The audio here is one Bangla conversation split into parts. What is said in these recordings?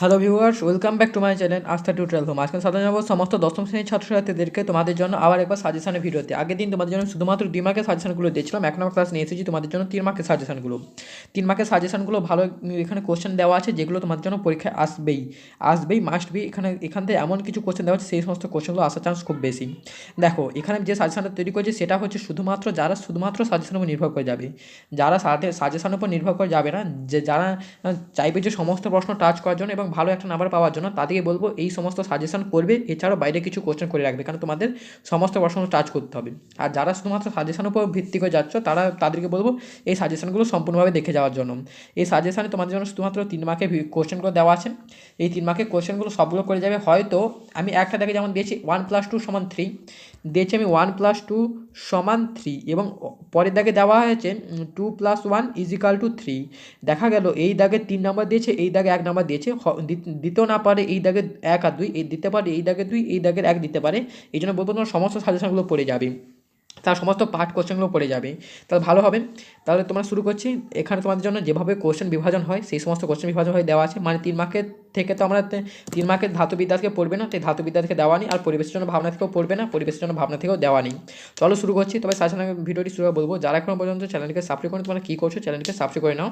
Hello viewers welcome back to my channel Astha tutorial home আজকে সাধারণ জানাব সমস্ত দশম শ্রেণির ছাত্রছাত্রীদেরকে তোমাদের জন্য আবার একবার সাজেশনের ভিডিওতে। আগের দিন তোমাদের জন্য শুধুমাত্র দুই মার্কের সাজেশনগুলো দিয়েছিলাম, এখন আমার ক্লাস নিয়ে এসেছি তোমাদের জন্য তিন মার্কের সাজেশনগুলো তিন মার্কের সাজেশনগুলো ভালো এখানে কোশ্চেন দেওয়া আছে, যেগুলো তোমাদের জন্য পরীক্ষায় আসবেই। আসবেই মাস্ট বি এখানে, এখান থেকে এমন কিছু কোশ্চেন দেওয়া আছে, সেই সমস্ত কোশ্চেনগুলো আসার চান্স খুব বেশি। দেখো, এখানে যে সাজেশনটা তৈরি করেছে, সেটা হচ্ছে শুধুমাত্র যারা শুধুমাত্র সাজেশনের উপর নির্ভর করে যাবে। যারা সাজেশনের উপর নির্ভর করে যাবে না, যে যারা চাইবে যে সমস্ত প্রশ্ন টাচ করার জন্য এবং ভালো একটা নাম্বার পাওয়ার জন্য তাদেরকে বলব এই সমস্ত সাজেশন করবে। এছাড়াও বাইরে কিছু কোশ্চেন করে রাখবে কারণ তোমাদের সমস্ত প্রশ্ন টাচ করতে হবে। আর যারা শুধুমাত্র সাজেশনের উপর ভিত্তি করে যাচ্ছ, তারা তাদেরকে বলব এই সাজেশনগুলো সম্পূর্ণভাবে দেখে যাওয়ার জন্য। এই সাজেশনে তোমাদের জন্য শুধুমাত্র তিন মার্কের কোশ্চেনগুলো দেওয়া আছে। এই তিন মার্কের কোশ্চেনগুলো সবগুলো করে যাবে। হয়তো আমি একটা দেখে যেমন দিয়েছি ওয়ান প্লাস টু সমান থ্রি দিয়েছি আমি ওয়ান প্লাস টু সমান থ্রি এবং পরের দাগে দেওয়া হয়েছে two plus one equal to three দেখা গেল, এই দাগে তিন নাম্বার দিয়েছে, এই দাগে এক নাম্বার দিয়েছে দিতে না পারে এই দাগে এক আর দুই, এই দিতে পারে এই দাগে দুই, এই দাগের এক দিতে পারে এই জন্য বলব তোমার সমস্ত সাজেশনগুলো পড়ে যাবে। তার সমস্ত পার্ট কোশ্চেনগুলো পড়ে যাবে। তাহলে ভালো হবে। তাহলে তোমরা শুরু করছি। এখানে তোমাদের জন্য যেভাবে কোশ্চেন বিভাজন হয়, সেই সমস্ত কোশ্চেন বিভাজন হয়ে দেওয়া আছে। মানে তিন মার্কের থেকে তো আমরা তিন মার্কের ধাতুবিদ্যা থেকে পড়বে না তাই ধাতুবিদ্যা থেকে দেওয়া নেই। আর পরিবেশের জন্য ভাবনা থেকেও পড়বে না, পরিবেশের জন্য ভাবনা থেকেও দেওয়া নেই। চলো শুরু করছি। তবে সাজেশন ভিডিওটি শুরু বলব যারা এখনও পর্যন্ত চ্যানেলকে সাবস্ক্রাইব করে তোমরা কী করছ? চ্যানেলকে সাবস্ক্রাইব করে নাও।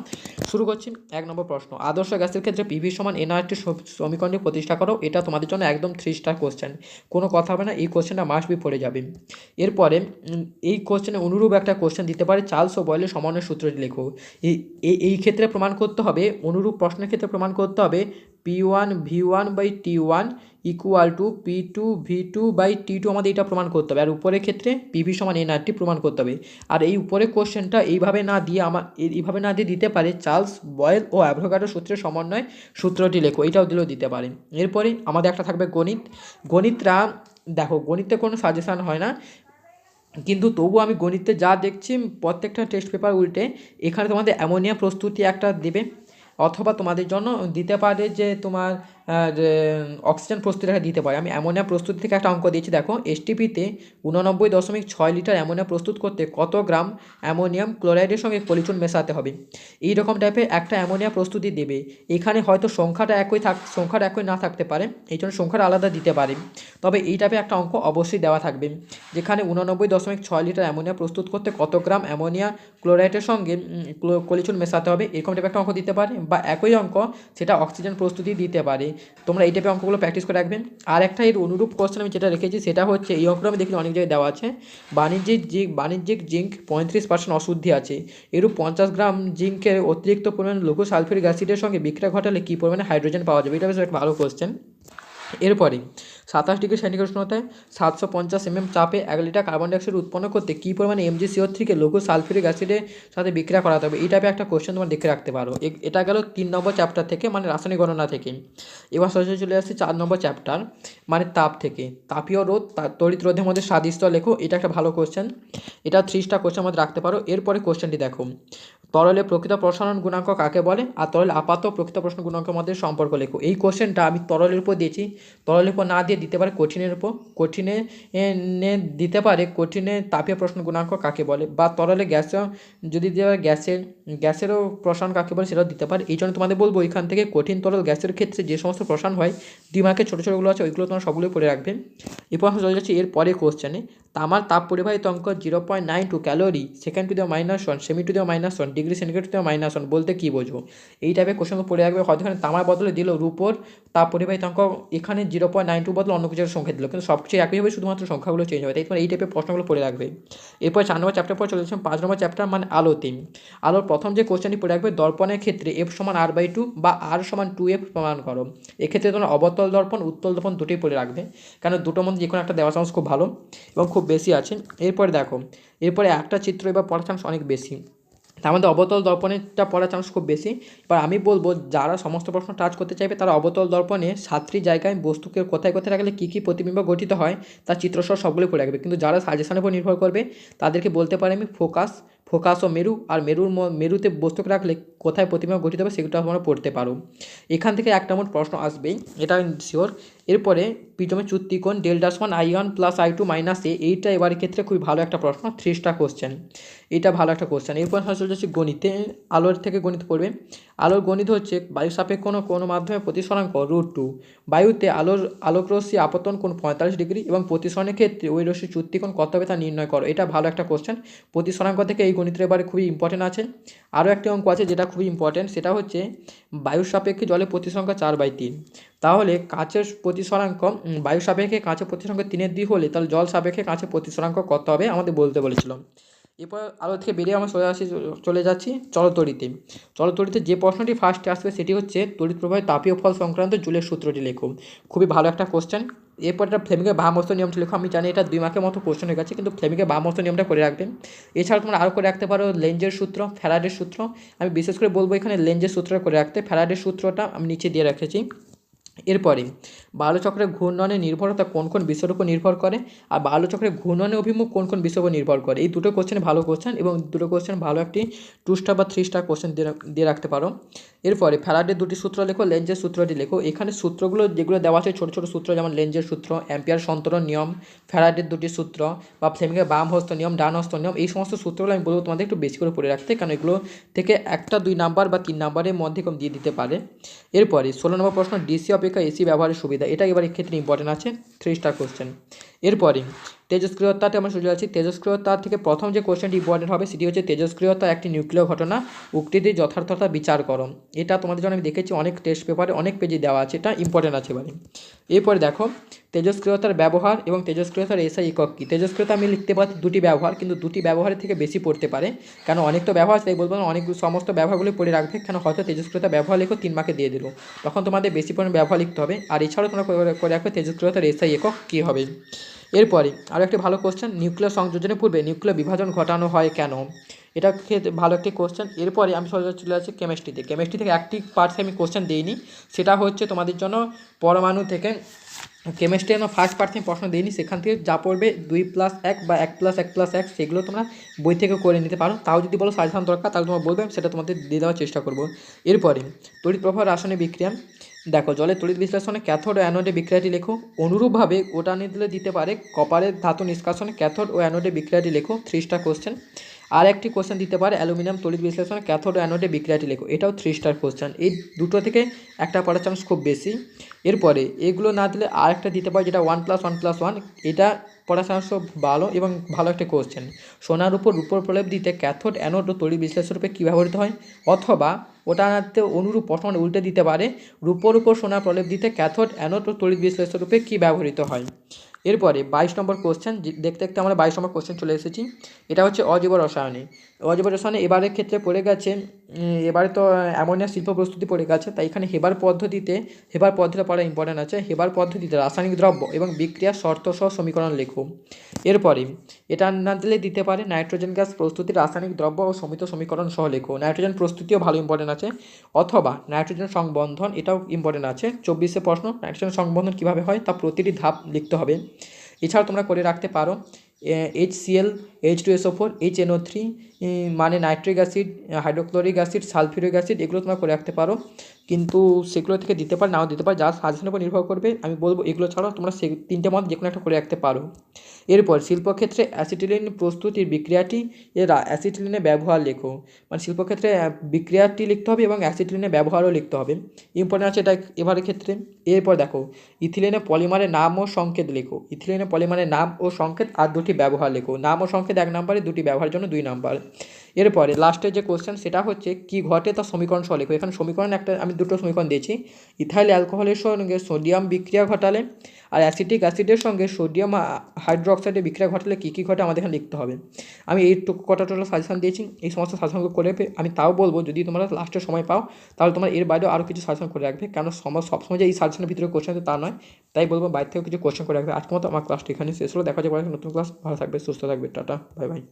শুরু করছি। এক নম্বর প্রশ্ন। আদর্শ গ্যাসের ক্ষেত্রে পিভি সমান এনআরটি সমীকরণটি প্রতিষ্ঠা করো। এটা তোমাদের জন্য একদম থ্রি স্টার কোশ্চেন কোনো কথা হবে না। এই কোশ্চেনটা মাস্ট বি পড়ে যাবে। এরপরে এই কোশ্চেনে অনুরূপ একটা কোশ্চেন দিতে পারে চার্লস ও বয়েলের সমন্বয় সূত্রটি লেখো এই, এই- ক্ষেত্রে প্রমাণ করতে হবে, অনুরূপ প্রশ্নের ক্ষেত্রে প্রমাণ করতে হবে P one V one by T one equal to P two V two by T two আমাদের এটা প্রমাণ করতে হবে। আর উপরের ক্ষেত্রে পিভি সমান এনআরটি প্রমাণ করতে হবে। আর এই উপরের কোশ্চেনটা এইভাবে না দিয়ে আমার, এই- এইভাবে না দিয়ে দিতে পারে চার্লস বয়েল ও অ্যাভোগাডো সূত্রের সমন্বয় সূত্রটি লেখো এটাও দিলেও দিতে পারে। এরপরে আমাদের একটা থাকবে গণিত। গণিতরা, দেখো, গণিতে কোনো সাজেশান হয় না। কিন্তু তবু আমি গণিতে যা দেখছি, প্রত্যেকটা টেস্ট পেপার উল্টে এখানে তোমাদের অ্যামোনিয়া প্রস্তুতি একটা দেবে, অথবা তোমাদের জন্য দিতে পারে যে তোমার অক্সিজেন প্রস্তুতি একটা দিতে পারে। আমি অ্যামোনিয়া প্রস্তুতি থেকে একটা অঙ্ক দিয়েছি, দেখো। এসটিপিতে উননব্বই দশমিক ছয় লিটার অ্যামোনিয়া প্রস্তুত করতে কত গ্রাম অ্যামোনিয়াম ক্লোরাইডের সঙ্গে পলিচুন মেশাতে হবে? এই রকম টাইপের একটা অ্যামোনিয়া প্রস্তুতি দেবে। এখানে হয়তো সংখ্যাটা একই থাক, সংখ্যাটা একই না থাকতে পারে, এই জন্য সংখ্যাটা আলাদা দিতে পারে। তবে এই টাইপের একটা অঙ্ক অবশ্যই দেওয়া থাকবে। যেখানে উননব্বই দশমিক ছয় লিটার অ্যামোনিয়া প্রস্তুত করতে কত গ্রাম অ্যামোনিয়া ক্লোরাইডের সঙ্গে কলিচুন মেশাতে হবে, এরকম টাইপের একটা অঙ্ক দিতে পারে, বা একই অঙ্ক সেটা অক্সিজেন প্রস্তুতি দিতে পারে। তোমরা এই টাইপের অঙ্কগুলো প্র্যাকটিস করে রাখবে আর একটা এর অনুরূপ কোশ্চেন আমি যেটা রেখেছি, সেটা হচ্ছে এই অঙ্কটা আমি দেখি অনেক জায়গায় দেওয়া আছে। বাণিজ্যিক জিঙ্ক বাণিজ্যিক জিঙ্ক পঁয়ত্রিশ পার্সেন্ট অশুদ্ধি আছে। এরূপ পঞ্চাশ গ্রাম জিঙ্কের অতিরিক্ত পরিমাণ লঘু সালফিউরিক অ্যাসিডের সঙ্গে বিক্রিয়া ঘটালে কী পরিমাণে হাইড্রোজেন পাওয়া যাবে? এটা বেশ একটা ভালো কোশ্চেন এরপরে সাতাশ ডিগ্রি সেন্টিগ্রেড উষ্ণতায় সাতশো পঞ্চাশ এমএম চাপে এক লিটার কার্বন ডাইঅক্সাইড উৎপন্ন করতে কী পরিমাণে এমজি সিও থ্রিকে লঘু সালফিউরিক অ্যাসিডের সাথে বিক্রিয়া করাতে হবে? এই টাইপের একটা কোশ্চেন তোমার দেখে রাখতে পারো। এটা গেল তিন নম্বর চ্যাপ্টার থেকে মানে রাসায়নিক গণনা থেকে। এবার সরাসরি চলে আসছি চার নম্বর চ্যাপ্টার মানে তাপ থেকে। তাপীয় রোধ তড়িৎ রোধের মধ্যে সাদিষ্ট লেখো, এটা একটা ভালো কোশ্চেন এটা থ্রি কোশ্চেন মধ্যে রাখতে পারো। এরপরে কোশ্চেনটি দেখো। তরলে প্রকৃত প্রসারণ গুণাঙ্ক কাকে বলে? আর তরলে আপাত প্রকৃত প্রশ্ন গুণাঙ্কের মধ্যে সম্পর্ক লেখো। এই কোশ্চেনটা আমি তরলের উপর দিয়েছি। তরলের উপর না দিয়ে দিতে পারে কঠিনের উপর। কঠিনে দিতে পারে কঠিনে তাপীয় প্রশ্ন গুণাঙ্ক কাকে বলে? বা তরলে গ্যাসেও যদি দিতে পারে গ্যাসের, গ্যাসেরও প্রসারণ কাকে বলে সেটাও দিতে পারে। এই জন্য তোমাদের বলব এখান থেকে কঠিন তরল গ্যাসের ক্ষেত্রে যে সমস্ত প্রসারণ হয় ডিমার্কের ছোটো ছোটোগুলো আছে, ওইগুলো তোমরা সবগুলোই পড়ে রাখবে। এরপর আমরা চলে যাচ্ছি এর পরে কোশ্চেনে তামার তাপ পরিবাহিত অঙ্ক zero point nine two calorie second to দেওয়া মাইনাস ওয়ান সেমি টু দেওয়া minus one degree centigrade to দেওয়া মাইনাস ওয়ান বলতে কী বোঝো এই টাইপের কোশ্চেনগুলো পড়ে রাখবে, হয়তো এখানে তামার বদলে দিল রূপোর তাপ পরিবাহিত অঙ্ক, এখানে জিরো পয়েন্ট নাইন টু বদলে অন্য কিছু সংখ্যা দিল, কিন্তু সব কিছু একই হবে, শুধুমাত্র সংখ্যাগুলো চেঞ্জ হবে, তাই তোমার এই টাইপের প্রশ্নগুলো পড়ে রাখবে। এরপর চার নম্বর চ্যাপ্টার পর চলে যাচ্ছি, পাঁচ নম্বর চ্যাপ্টার মানে আলোতে আলোর প্রথম যে কোশ্চেনটি পড়ে রাখবে, দর্পণের ক্ষেত্রে এফ সমান আর বাই টু বা আর সমান টু এফ প্রমাণ করো। এক্ষেত্রে তোমরা অবতল দর্পণ, উত্তল দর্পণ দুটোই পড়ে রাখবে কারণ দুটোর মধ্যে যে কোনো একটা দেওয়ার চান্স খুব ভালো এবং খুব বেশি আছে। এরপরে দেখো, এরপরে একটা চিত্র এবার পড়ার চান্স অনেক বেশি। তার মধ্যে অবতল দর্পণেরটা পড়ার চান্স খুব বেশি। এবার আমি বলব, যারা সমস্ত প্রশ্ন টাচ করতে চাইবে, তারা অবতল দর্পণে সাতটি জায়গায় বস্তুকে কোথায় কোথায় রাখলে কী কী প্রতিবিম্ব গঠিত হয়, তার চিত্রসহ সবগুলো পড়ে রাখবে। কিন্তু যারা সাজেশনের উপর নির্ভর করবে, তাদেরকে বলতে পারি আমি ফোকাস ফোকাস ও মেরু, আর মেরুর মেরুতে বস্তুকে রাখলে কোথায় প্রতিমা গঠিত হবে সেগুলো তোমরা পড়তে পারো এখান থেকে একটা মোট প্রশ্ন আসবেই এটা শিওর এরপরে পিটমের চুত্তিকোণ ডেল্টা সমান I one plus I two minus A এইটা এবারের ক্ষেত্রে খুবই ভালো একটা প্রশ্ন থ্রি স্টার কোশ্চেন এটা ভালো একটা কোশ্চেন এরপর চলে যাচ্ছে গণিতে, আলোর থেকে গণিত পড়বে। আলোর গণিত হচ্ছে বায়ু সাপেক্ষ কোনো কোনো মাধ্যমে প্রতিসরাঙ্ক রুট টু বায়ুতে আলোর আলোক রশ্মি আপতন কোন পঁয়তাল্লিশ ডিগ্রি এবং প্রতিসরণের ক্ষেত্রে ওই রশ্মি চুত্তিকোণ কত হবে তা নির্ণয় করো। এটা ভালো একটা কোশ্চেন প্রতিসরাঙ্ক থেকে এই গণিতের এবারে খুবই ইম্পর্টেন্ট আছে। আরও একটি অঙ্ক আছে যেটা খুবই ইম্পর্টেন্ট সেটা হচ্ছে বায়ুর সাপেক্ষে জলের প্রতিসরাঙ্ক চার বাই তিন। তাহলে কাঁচের প্রতিসরাঙ্ক উম, বায়ু সাপেক্ষে কাঁচের প্রতিসরাঙ্ক তিনের দুই হলে তাহলে জল সাপেক্ষে কাঁচের প্রতিসরাঙ্ক কত হবে আমাদের বলতে বলেছিলাম এরপর আলো থেকে বেরিয়ে আমরা চলে আসি চলে যাচ্ছি চলতরিতে। চলতরিতে যে প্রশ্নটি ফার্স্টে আসবে সেটি হচ্ছে তড়িৎ প্রবাহের তাপীয় ফল সংক্রান্ত জুলের সূত্রটি লেখো। খুবই ভালো একটা কোশ্চেন এরপর এটা ফ্লেমিংয়ের বামস্ত নিয়মটি লেখো আমি জানি এটা দুই মার্কের মতো কোশ্চেন হয়ে গেছে, কিন্তু ফ্লেমিংয়ের বামস্ত নিয়মটা করে রাখবেন। এছাড়া তোমরা আরও করে রাখতে পারো লেঞ্জের সূত্র, ফ্যারাডের সূত্র। আমি বিশেষ করে বলব এখানে লেঞ্জের সূত্রটা করে রাখতে, ফ্যারাডের সূত্রটা আমি নিচে দিয়ে রেখেছি। এরপরে, বালুচক্রের ঘূর্ণনের নির্ভরতা কোন কোন বিষয়ের উপর নির্ভর করে, আর বালুচক্রের ঘূর্ণনের অভিমুখ কোন কোন বিষয়ের উপর নির্ভর করে? এই দুটো কোশ্চেন ভালো কোশ্চেন এবং দুটো কোশ্চেন ভালো একটি টু স্টার বা থ্রি স্টার কোশ্চেন দিয়ে রাখতে পারো। এরপরে ফ্যারাডের দুটি সূত্র লেখো, লেঞ্জের সূত্রটি লেখো। এখানে সূত্রগুলো যেগুলো দেওয়া আছে, ছোটো ছোটো সূত্র যেমন লেঞ্জের সূত্র, অ্যাম্পিয়ার সন্তরণ নিয়ম, ফ্যারাডের দুটি সূত্র, বা ফ্লেমিংয়ের বাম হস্ত নিয়ম ডান হস্ত নিয়ম, এই সমস্ত সূত্রগুলো আমি বলব তোমাদের একটু বেশি করে পড়ে রাখতে, কারণ এগুলো থেকে একটা, দুই নাম্বার বা তিন নাম্বারের মধ্যে কম দিয়ে দিতে পারে। এরপরে ষোলো নম্বর প্রশ্ন, ডিসি অপেক্ষা এসি ব্যবহারের সুবিধা, এটা এবার এক্ষেত্রে ইম্পর্টেন্ট আছে থ্রি স্টার কোশ্চেন এরপরে তেজস্ক্রিয়তাতে আমরা চলে যাচ্ছি তেজস্ক্রিয়তা থেকে প্রথম যে কোশ্চেনটি ইম্পর্টেন্ট হবে সেটি হচ্ছে তেজস্ক্রিয়তা একটি নিউক্লিয় ঘটনা উক্তিটির যথার্থতা বিচার করো। এটা তোমাদের জন্য আমি দেখেছি, অনেক টেস্ট পেপারে অনেক পেজে দেওয়া আছে, এটা ইম্পর্টেন্ট আছে এবারে এরপরে দেখো, তেজস্ক্রিয়তার ব্যবহার এবং তেজস্ক্রিয়তার এসআই একক কী? তেজস্ক্রিয়তা আমি লিখতে পারছি দুটি ব্যবহার, কিন্তু দুটি ব্যবহারের থেকে বেশি পড়তে পারে। কেন? অনেক তো ব্যবহার তাই বলব না, অনেক সমস্ত ব্যবহারগুলি পড়ে রাখবে। কেন? হয়তো তেজস্ক্রিয়তা ব্যবহার লিখো, তিন মাকে দিয়ে দিল। তখন তোমাদের বেশি পরিমাণে ব্যবহার লিখতে হবে। আর এছাড়াও তোমরা করে রাখবে তেজস্ক্রিয়তার এসআই একক কী হবে? এরপরে আরও একটি ভালো কোশ্চেন নিউক্লিয়ার সংযোজনের পূর্বে নিউক্লিয়ার বিভাজন ঘটানো হয় কেন? এটা ক্ষেত্রে ভালো একটি কোশ্চেন এরপরে আমি চলে চলে যাচ্ছি কেমিস্ট্রিতে কেমিস্ট্রি থেকে একটি পার্টসে আমি কোশ্চেন দিইনি। সেটা হচ্ছে তোমাদের জন্য পরমাণু থেকে কেমিস্ট্রি আমার ফার্স্ট পার্ট থেকে প্রশ্ন দিইনি। সেখান থেকে যা পড়বে দুই প্লাস এক বা এক প্লাস এক প্লাস এক, সেগুলো তোমরা বই থেকে করে নিতে পারো। তাও যদি বলো সাজেশন দরকার, তাহলে তোমরা বলবে সেটা তোমাদের দিয়ে দেওয়ার চেষ্টা করব। এরপরে তড়িৎ প্রবাহ রাসায়নিক বিক্রিয়া। দেখো, জলের তড়িৎ বিশ্লেষণে ক্যাথোড ও অ্যানোডে বিক্রিয়াটি লেখো। অনুরূপভাবে ওটা নিদলে দিতে পারে কপারের ধাতু নিষ্কাশনে, ক্যাথোড ও অ্যানোডে বিক্রিয়াটি লেখো। থ্রিস্টা কোশ্চেন আর একটি কোশ্চেন দিতে পারে অ্যালুমিনিয়াম তড়িৎ বিশ্লেষণ ক্যাথোড অ্যানোডে বিক্রিয়াটি লেখো। এটাও থ্রি স্টার কোশ্চেন এই দুটো থেকে একটা পড়ার চান্স খুব বেশি। এরপরে, এগুলো না দিলে আর একটা দিতে পারে যেটা one plus one plus one এটা পড়ার চান্স ভালো এবং ভালো একটা কোশ্চেন সোনার উপর রূপর প্রলেপ দিতে ক্যাথোড অ্যানোড ও তড়িৎ বিশ্লেষণ রূপে কী ব্যবহৃত হয়? অথবা, ওটা আনাতে অনুরূপ প্রশ্ন উল্টে দিতে পারে, রূপর উপর সোনা প্রলেপ দিতে ক্যাথোড অ্যানোড ও তড়িৎ বিশ্লেষণ রূপে কী ব্যবহৃত হয়? এরপরে বাইশ নম্বর কোশ্চেন দেখতে দেখতে আমরা বাইশ নম্বর কোশ্চেন চলে এসেছি। এটা হচ্ছে অজীব রসায়নে। অজীব রসায়নে এবারের ক্ষেত্রে পড়ে গেছে এবারে তো অ্যামোনিয়া শিল্প প্রস্তুতি পড়ে গেছে, তাই এখানে হেবার পদ্ধতিতে, হেবার পদ্ধতিটা পড়া ইম্পর্টেন্ট আছে। হেবার পদ্ধতিতে রাসায়নিক দ্রব্য এবং বিক্রিয়ার শর্ত সহ সমীকরণ লেখো। এরপরে, এটা না দিলে দিতে পারে নাইট্রোজেন গ্যাস প্রস্তুতি, রাসায়নিক দ্রব্য ও সমিত সমীকরণ সহ লেখো। নাইট্রোজেন প্রস্তুতিও ভালো ইম্পর্টেন্ট আছে। অথবা নাইট্রোজেন সংবন্ধন, এটাও ইম্পর্টেন্ট আছে। চব্বিশে প্রশ্ন, নাইট্রোজেন সংবন্ধন কীভাবে হয়, তা প্রতিটি ধাপ লিখতে হবে। এছাড়াও তোমরা করে রাখতে পারো। H Cl H two SO four H NO three মানে nitric acid hydrochloric acid sulphuric acid এগুলো তোমরা করে রাখতে পারো। কিন্তু সেগুলো থেকে দিতে পারে, নাও দিতে পারে যা সাজেশনের উপর নির্ভর করবে, আমি বলব এগুলো ছাড়াও তোমরা সে তিনটে মত যে কোনো একটা করে রাখতে পারো। এরপর শিল্পক্ষেত্রে অ্যাসিটিলিন প্রস্তুতির বিক্রিয়াটি, এর অ্যাসিটিলিনের ব্যবহার লেখো। মানে শিল্পক্ষেত্রে বিক্রিয়াটি লিখতে হবে এবং অ্যাসিটিলিনের ব্যবহারও লিখতে হবে। ইম্পর্টেন্ট আছে এটা এবারের ক্ষেত্রে। এরপর দেখো ইথিলিনের পলিমারের নাম ও সংকেত লেখো। ইথিলিনের পলিমারের নাম ও সংকেত আর দুটি ব্যবহার লেখো। নাম ও সংকেত এক নাম্বারে, দুটি ব্যবহারের জন্য দুই নাম্বার। এরপরে লাস্টে যে কোশ্চেন সেটা হচ্ছে, কি ঘটে তার সমীকরণ সহ লেখো। এখানে সমীকরণ একটা, আমি দুটো সমীকরণ দিয়েছি। ইথাইল অ্যালকোহলের সঙ্গে সোডিয়াম বিক্রিয়া ঘটালে আর অ্যাসিটিক অ্যাসিডের সঙ্গে সোডিয়াম হাইড্রোক্সাইডের বিক্রিয়া ঘটালে কী কী ঘটে আমাদের এখানে লিখতে হবে। আমি এই কটা টোটাল সাজেশন দিয়েছি, এই সমস্ত সাজেশনগুলো করে আমি তাও বলব, যদি তোমরা লাস্টে সময় পাও, তাহলে তোমরা এর বাইরেও আরও কিছু সাজেশন করে রাখবে কারণ সময় সবসময় যে এই সাজেশনের ভিতরে কোশ্চেন তা নয়, তাই বলব বাইরে থেকেও কিছু কোশ্চেন করে রাখবে। আজকে মতো আমার ক্লাসটা এখানে শেষ হলো, দেখা যাবে নতুন ক্লাস ভালো থাকবে, সুস্থ থাকবে, টাটা বাই বাই